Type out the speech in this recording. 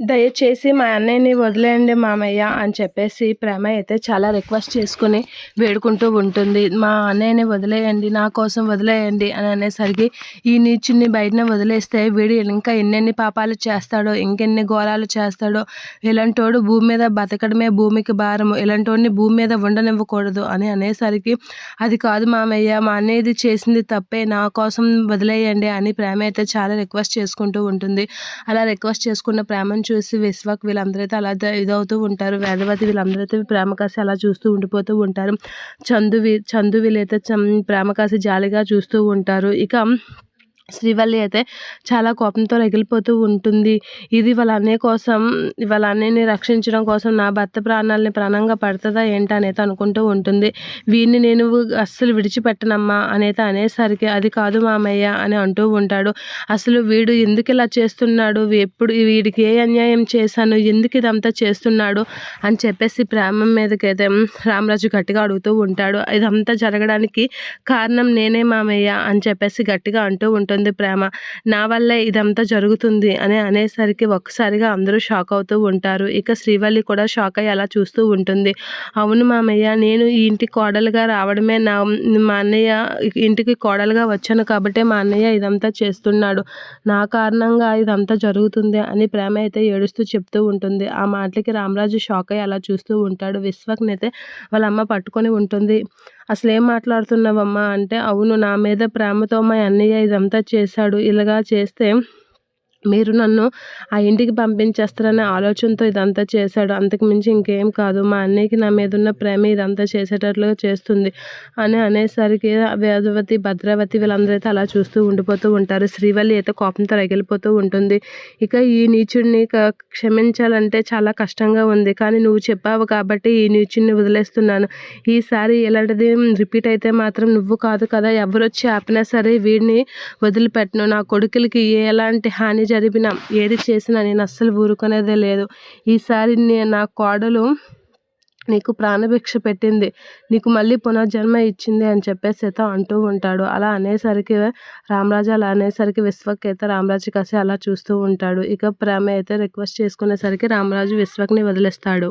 దయచేసి మా అన్నయ్యని వదిలేయండి మామయ్య అని చెప్పేసి ప్రేమ అయితే చాలా రిక్వెస్ట్ చేసుకుని వేడుకుంటూ ఉంటుంది. మా అన్నయ్యని వదిలేయండి నా కోసం వదిలేయండి అని అనేసరికి ఈ నీచుని బయటనే వదిలేస్తే వీడు ఇంకా ఎన్నెన్ని పాపాలు చేస్తాడో ఇంకెన్ని ఘోరాలు చేస్తాడో ఇలాంటోడు భూమి మీద బతకడమే భూమికి భారము ఇలాంటోడిని భూమి మీద ఉండనివ్వకూడదు అని అనేసరికి అది కాదు మామయ్య మా అన్నయ్యది చేసింది తప్పే నా కోసం వదిలేయండి అని ప్రేమ అయితే చాలా రిక్వెస్ట్ చేసుకుంటూ ఉంటుంది. అలా రిక్వెస్ట్ చేసుకున్న ప్రేమను చూసి విశ్వక్ వీళ్ళందరైతే అలా ఇదవుతూ ఉంటారు. వేదవతి వీళ్ళందరైతే ప్రేమ కాసి అలా చూస్తూ ఉండిపోతూ ఉంటారు. చందు చందు వీళ్ళైతే ప్రేమ కాసి జాలిగా చూస్తూ ఉంటారు. ఇక శ్రీవల్లి అయితే చాలా కోపంతో రగిలిపోతూ ఉంటుంది. ఇది వాళ్ళ అన్నయ్య కోసం వాళ్ళ అన్నయ్యని రక్షించడం కోసం నా భర్త ప్రాణాలని ప్రాణంగా పడుతుందా ఏంటనేది అనుకుంటూ ఉంటుంది. వీడిని నేను అస్సలు విడిచిపెట్టనమ్మా అనేది అనేసరికి అది కాదు మామయ్య అని అంటూ ఉంటాడు. అసలు వీడు ఎందుకు ఇలా చేస్తున్నాడు? ఎప్పుడు వీడికి ఏ అన్యాయం చేశాను? ఎందుకు ఇదంతా చేస్తున్నాడు? అని చెప్పేసి ప్రేమ మీదకైతే రామరాజు గట్టిగా అడుగుతూ ఉంటాడు. ఇదంతా జరగడానికి కారణం నేనే మామయ్య అని చెప్పేసి గట్టిగా అంటూ ఉంటుంది ఉంటుంది ప్రేమ. నా వల్లే ఇదంతా జరుగుతుంది అని అనేసరికి ఒక్కసారిగా అందరూ షాక్ అవుతూ ఉంటారు. ఇక శ్రీవల్లి కూడా షాక్ అయ్యి అలా చూస్తూ ఉంటుంది. అవును మామయ్య నేను ఈ ఇంటి కోడలుగా రావడమే నా మా అన్నయ్య ఇంటికి కోడలుగా వచ్చాను కాబట్టి మా అన్నయ్య ఇదంతా చేస్తున్నాడు. నా కారణంగా ఇదంతా జరుగుతుంది అని ప్రేమ అయితే ఏడుస్తూ చెప్తూ ఉంటుంది. ఆ మాటలకి రామరాజు షాక్ అయ్యి అలా చూస్తూ ఉంటాడు. విశ్వక్నైతే వాళ్ళ అమ్మ పట్టుకొని ఉంటుంది. అసలు ఏం మాట్లాడుతున్నావమ్మా? అంటే అవును నా మీద ప్రేమతో మా అన్నయ్య ఇదంతా చేశాడు. ఇలాగా చేస్తే మీరు నన్ను ఆ ఇంటికి పంపించేస్తారనే ఆలోచనతో ఇదంతా చేశాడు. అంతకుమించి ఇంకేం కాదు. మా అన్నయ్యకి నా మీద ఉన్న ప్రేమ ఇదంతా చేసేటట్లుగా చేస్తుంది అని అనేసరికి వేదవతి భద్రావతి వీళ్ళందరైతే అలా చూస్తూ ఉండిపోతూ ఉంటారు. శ్రీవల్లి అయితే కోపంతో రగిలిపోతూ ఉంటుంది. ఇక ఈ నీచుడిని క్షమించాలంటే చాలా కష్టంగా ఉంది. కానీ నువ్వు చెప్పావు కాబట్టి ఈ నీచుడిని వదిలేస్తున్నాను. ఈసారి ఇలాంటిది రిపీట్ అయితే మాత్రం నువ్వు కాదు కదా. ఎవరొచ్చి ఆపినా సరే వీడిని వదిలిపెట్టను. నా కొడుకులకి ఎలాంటి హాని జరిపినా ఏది చేసినా నేను అస్సలు ఊరుకునేదే లేదు. ఈసారి నా కోడలు నీకు ప్రాణభిక్ష పెట్టింది నీకు మళ్ళీ పునర్జన్మ ఇచ్చింది అని చెప్పేసి అయితే అంటూ ఉంటాడు. అలా అనేసరికి రామరాజు అలా అనేసరికి విశ్వక్ అయితే రామరాజు కాసి అలా చూస్తూ ఉంటాడు. ఇక ప్రేమ అయితే రిక్వెస్ట్ చేసుకునేసరికి రామరాజు విశ్వక్ని వదిలేస్తాడు.